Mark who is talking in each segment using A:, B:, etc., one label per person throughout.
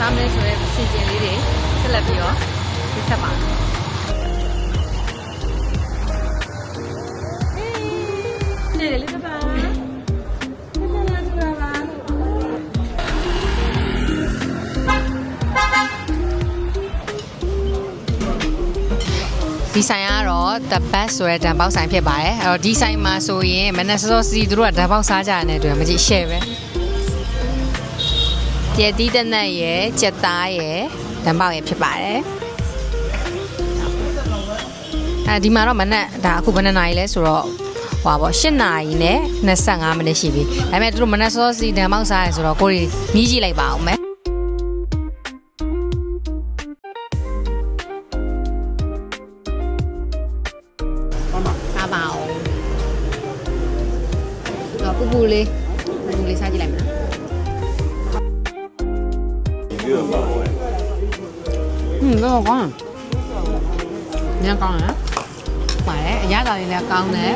A: စားမလဲဆိုတဲ့စီစဉ်လေးတွေဆက်လက်ပြီးတော့ဒီဆက်ပါနေလေးပါပါလာကြပါပါဒီဆိုင်ကတော့ the best ဆိုတဲ့ဓာတ်ပေါက်ဆိုင်ဖြစ်ပါတယ်အဲ့တော့ဒီဆိုင်မှာဆိုရင်မနက်စောစောစီသူတို့ကဓာတ်ပေါက်စားကြတဲ့အတွက်မကြည့် share ပဲ ပြည့်တီးတဲ့နက်ရယ်ကြက်သားရယ်ဓာတ်ပေါက်ရယ်ဖြစ်ပါတယ်အဲဒီမှာတော့မနက်ဒါအခုဘယ်နှစ်နာရီလဲဆိုတော့ဟွာပေါ့8နာရီနဲ့25မိနစ်ရှိပြီဒါပေမဲ့သူတို့မနက်စောစီဓာတ်ပေါက်စားရယ်ဆိုတော့ကိုရီမြည်ကြည့်လိုက်ပါအောင်မယ်စားပါအောင်တော့ပူပူလေးပူပူလေးစားကြည့်လိုက်မလား อืมတော့ကောင်းညကောင်းလားပါတယ်အရသာလေးလည်းကောင်းတယ်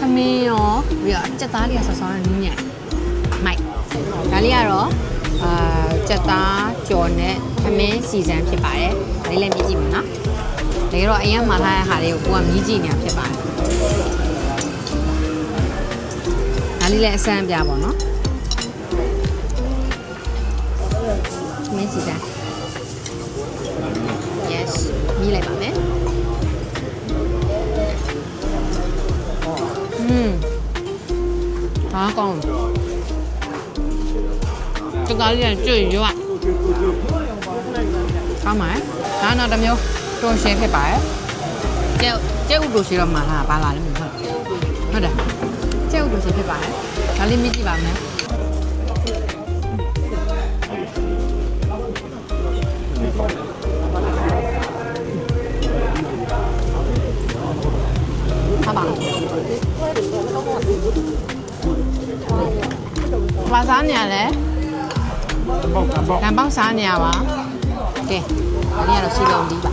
A: ခမင်းရောပြီးတော့ကြက်သားလေးကဆောဆောနဲ့နင်းညံ့မိုက်ဒါလေးကတော့အာကြက်သားကြော်နဲ့ခမင်းစီစံဖြစ်ပါတယ်ဒါလေးလည်းမြည်ကြည့်မယ်နော်ဒါကတော့အရင်မှထားတဲ့ဟာလေးကိုကိုကမြည်ကြည့်နေတာဖြစ်ပါတယ်ဒါလေးလည်းအစမ်းပြပါတော့ခ မင်းစီစံ yes မြည်လိုက်ပါမယ်อืมဟာကောင်းစကားလေးကကျွတ်ရွတ်ကောင်းပါရဲ့ဒါတော့တစ်မျိုးတွန်ရှင်းဖြစ်ပါရဲ့ကျဲကျဲဥတို့ရှိတော့မှာလားပါလာလည်းမဟုတ်ဟုတ်တယ်ကျဲဥတို့ရှိဖြစ်ပါရဲ့ဒါလေးမြည်ကြည့်ပါမယ် ဘာစားနေရလဲ
B: ပေါက်ပေါက်
A: တန်ပေါက်စားနေရပါကဲဒါလေးကတော့စီလုံးဒီပါ